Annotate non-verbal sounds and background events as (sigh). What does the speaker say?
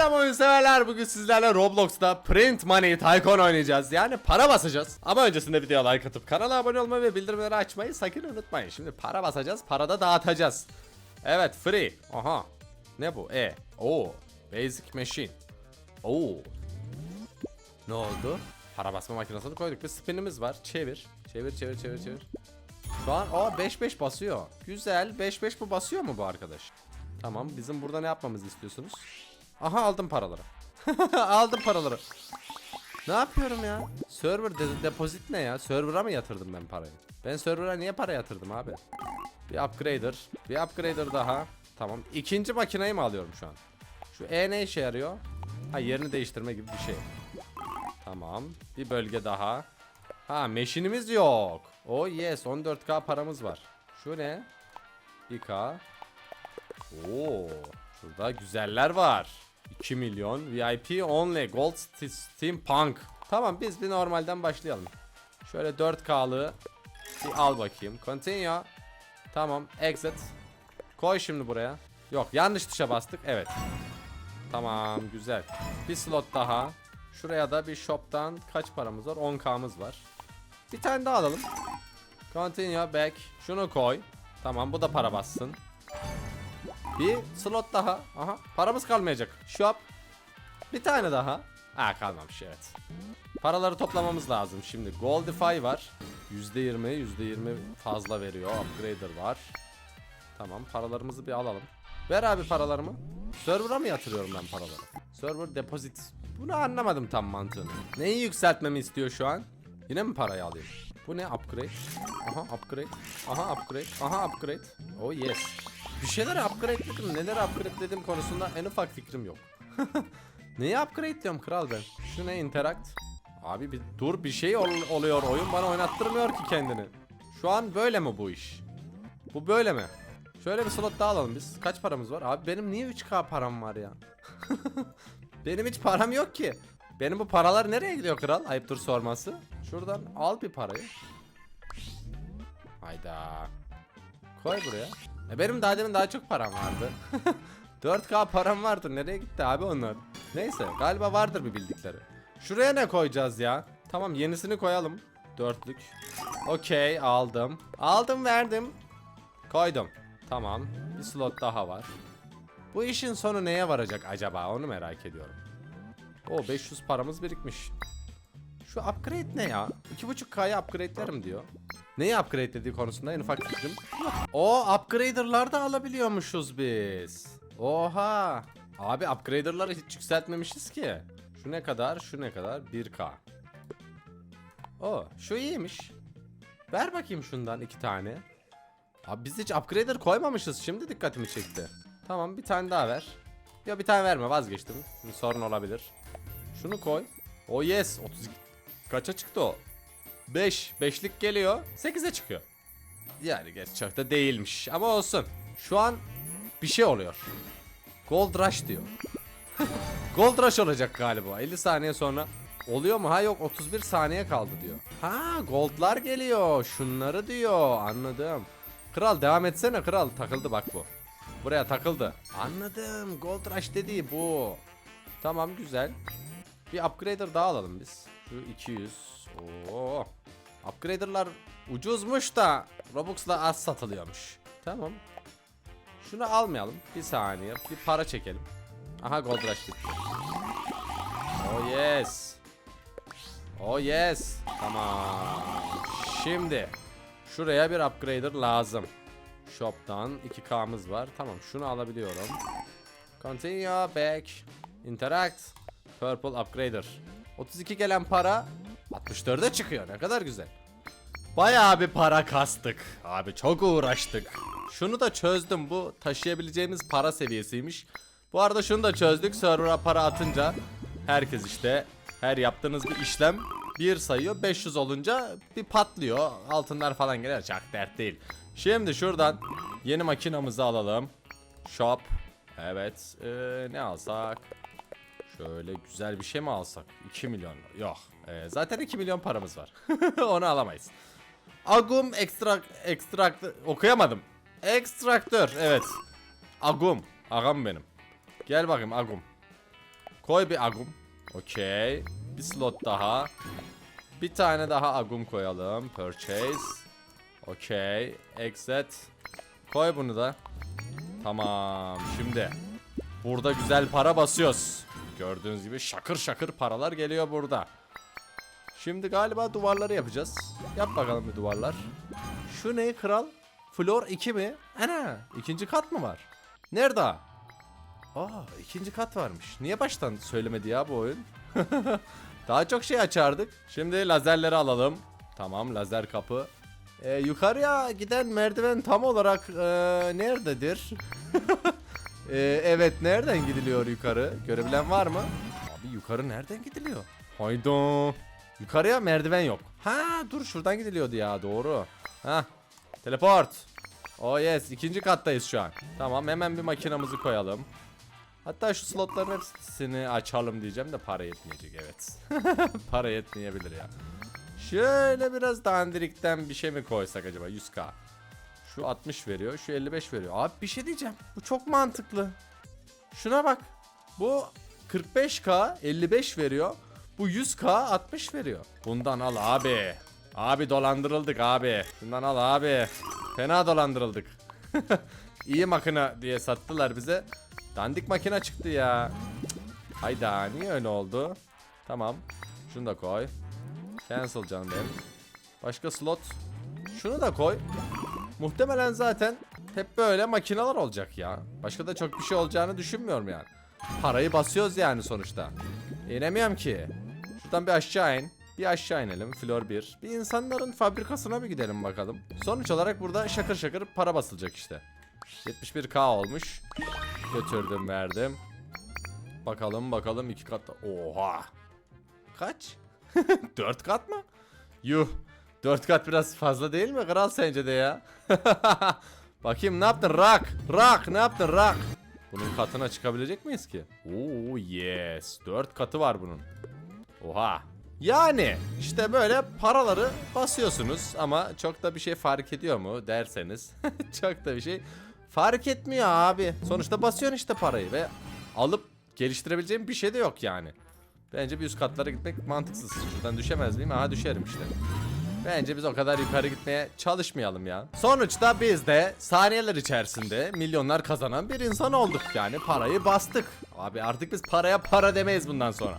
Selam oyun. Bugün sizlerle Roblox'ta Print Money Tycoon oynayacağız. Yani para basacağız. Ama öncesinde videoya like atıp kanala abone olmayı ve bildirimleri açmayı sakın unutmayın. Şimdi para basacağız. Para da dağıtacağız. Evet free. Aha. Ne bu? E. Oo. Basic machine. Oo. Ne oldu? Para basma makinesini koyduk. Bir spinimiz var. Çevir. Çevir çevir çevir çevir. Şu an o 5-5 basıyor. Güzel. 5-5 bu basıyor mu bu arkadaş? Tamam. Bizim burada ne yapmamızı istiyorsunuz? Aha aldım paraları. (laughs) aldım paraları. Ne yapıyorum ya? Server de- depozit ne ya? Server'a mı yatırdım ben parayı? Ben server'a niye para yatırdım abi? Bir upgrader. Bir upgrader daha. Tamam. İkinci makineyi mi alıyorum şu an? Şu E ne işe yarıyor? Ha yerini değiştirme gibi bir şey. Tamam. Bir bölge daha. Ha meşinimiz yok. Oh yes 14k paramız var. Şu ne? 1k. Oo, şurada güzeller var. 2 milyon VIP only gold st- steampunk. Tamam biz bir normalden başlayalım. Şöyle 4K'lı bir al bakayım. Continue. Tamam exit. Koy şimdi buraya. Yok yanlış tuşa bastık. Evet. Tamam güzel. Bir slot daha. Şuraya da bir shop'tan kaç paramız var? 10K'mız var. Bir tane daha alalım. Continue back. Şunu koy. Tamam bu da para bassın. Bir slot daha. Aha paramız kalmayacak. Shop. Bir tane daha. Ha kalmamış evet. Paraları toplamamız lazım şimdi. Goldify var. %20 %20 fazla veriyor. Upgrader var. Tamam paralarımızı bir alalım. Ver abi paralarımı. Server'a mı yatırıyorum ben paraları? Server deposit. Bunu anlamadım tam mantığını. Neyi yükseltmemi istiyor şu an? Yine mi parayı alayım? Bu ne upgrade? Aha upgrade. Aha upgrade. Aha upgrade. Oh yes. Bir şeyler upgrade'ledim. Neler upgrade'ledim konusunda en ufak fikrim yok. (laughs) Neyi upgrade diyorum kral ben? Şu ne interact? Abi bir dur bir şey ol- oluyor. Oyun bana oynattırmıyor ki kendini. Şu an böyle mi bu iş? Bu böyle mi? Şöyle bir slot daha alalım biz. Kaç paramız var? Abi benim niye 3k param var ya? (laughs) benim hiç param yok ki. Benim bu paralar nereye gidiyor kral? Ayıptır sorması. Şuradan al bir parayı. Hayda. Koy buraya. E benim daha demin daha çok param vardı. (laughs) 4k param vardı. Nereye gitti abi onlar? Neyse galiba vardır bir bildikleri. Şuraya ne koyacağız ya? Tamam yenisini koyalım. Dörtlük. Okey aldım. Aldım verdim. Koydum. Tamam. Bir slot daha var. Bu işin sonu neye varacak acaba? Onu merak ediyorum. O 500 paramız birikmiş. Şu upgrade ne ya? 2.5K'ya upgrade'lerim diyor. Neyi upgrade dediği konusunda en ufak fikrim yok. O upgrader'lar da alabiliyormuşuz biz. Oha. Abi upgrader'ları hiç yükseltmemişiz ki. Şu ne kadar? Şu ne kadar? 1K. O şu iyiymiş. Ver bakayım şundan iki tane. Abi biz hiç upgrader koymamışız. Şimdi dikkatimi çekti. Tamam bir tane daha ver. Ya bir tane verme vazgeçtim. Bir sorun olabilir. Şunu koy. O yes 32. Kaça çıktı o? 5. 5'lik geliyor. 8'e çıkıyor. Yani geç çok da değilmiş ama olsun. Şu an bir şey oluyor. Gold Rush diyor. (laughs) Gold Rush olacak galiba. 50 saniye sonra oluyor mu? Ha yok 31 saniye kaldı diyor. Ha goldlar geliyor. Şunları diyor. Anladım. Kral devam etsene kral. Takıldı bak bu. Buraya takıldı. Anladım. Gold Rush dediği bu. Tamam güzel. Bir upgrader daha alalım biz. Şu 200. Oo. Upgrader'lar ucuzmuş da Robux'la az satılıyormuş. Tamam. Şunu almayalım. Bir saniye. Bir para çekelim. Aha Gold Rush gitti. Oh yes. Oh yes. Tamam. Şimdi şuraya bir upgrader lazım. Shop'tan 2K'mız var. Tamam şunu alabiliyorum. Continue back. Interact. Purple upgrader. 32 gelen para 64'e çıkıyor. Ne kadar güzel. Bayağı bir para kastık. Abi çok uğraştık. Şunu da çözdüm. Bu taşıyabileceğimiz para seviyesiymiş. Bu arada şunu da çözdük. Server'a para atınca herkes işte her yaptığınız bir işlem bir sayıyor. 500 olunca bir patlıyor. Altınlar falan gelir. Çok dert değil. Şimdi şuradan yeni makinamızı alalım. Shop. Evet. Ee, ne alsak? Şöyle güzel bir şey mi alsak? 2 milyon. Yok. Ee, zaten 2 milyon paramız var. (laughs) Onu alamayız. Agum ekstrak ekstrakt okuyamadım. Ekstraktör evet. Agum. Agam benim. Gel bakayım Agum. Koy bir agum. Okey. Bir slot daha. Bir tane daha agum koyalım. Purchase. Okey. Exit. Koy bunu da. Tamam. Şimdi. Burada güzel para basıyoruz. Gördüğünüz gibi şakır şakır paralar geliyor burada. Şimdi galiba duvarları yapacağız. Yap bakalım bir duvarlar. Şu ne kral? Floor 2 mi? Ana ikinci kat mı var? Nerede? Aa ikinci kat varmış. Niye baştan söylemedi ya bu oyun? (laughs) Daha çok şey açardık. Şimdi lazerleri alalım. Tamam lazer kapı. Ee, yukarıya giden merdiven tam olarak ee, nerededir? (laughs) Ee, evet nereden gidiliyor yukarı? Görebilen var mı? Abi yukarı nereden gidiliyor? Hayda. Yukarıya merdiven yok. Ha dur şuradan gidiliyordu ya doğru. Ha teleport. Oh yes ikinci kattayız şu an. Tamam hemen bir makinamızı koyalım. Hatta şu slotların hepsini açalım diyeceğim de para yetmeyecek evet. (laughs) para yetmeyebilir ya. Şöyle biraz dandirikten bir şey mi koysak acaba 100k. Şu 60 veriyor, şu 55 veriyor. Abi bir şey diyeceğim. Bu çok mantıklı. Şuna bak. Bu 45k 55 veriyor. Bu 100k 60 veriyor. Bundan al abi. Abi dolandırıldık abi. Bundan al abi. Fena dolandırıldık. (laughs) İyi makine diye sattılar bize. Dandik makine çıktı ya. Hayda niye öyle oldu? Tamam. Şunu da koy. Cancel canım benim. Başka slot. Şunu da koy. Muhtemelen zaten hep böyle makineler olacak ya. Başka da çok bir şey olacağını düşünmüyorum yani. Parayı basıyoruz yani sonuçta. İnemiyorum ki. Şuradan bir aşağı in. Bir aşağı inelim. Flor 1. Bir insanların fabrikasına bir gidelim bakalım. Sonuç olarak burada şakır şakır para basılacak işte. 71k olmuş. Götürdüm verdim. Bakalım bakalım iki kat. Oha. Kaç? (laughs) 4 kat mı? Yuh. 4 kat biraz fazla değil mi kral sence de ya? (laughs) Bakayım ne yaptın rak? Rak ne yaptın rak? Bunun katına çıkabilecek miyiz ki? Oo yes. 4 katı var bunun. Oha. Yani işte böyle paraları basıyorsunuz ama çok da bir şey fark ediyor mu derseniz (laughs) çok da bir şey fark etmiyor abi. Sonuçta basıyorsun işte parayı ve alıp geliştirebileceğim bir şey de yok yani. Bence bir üst katlara gitmek mantıksız. Şuradan düşemez miyim? Aha düşerim işte. Bence biz o kadar yukarı gitmeye çalışmayalım ya. Sonuçta biz de saniyeler içerisinde milyonlar kazanan bir insan olduk. Yani parayı bastık. Abi artık biz paraya para demeyiz bundan sonra.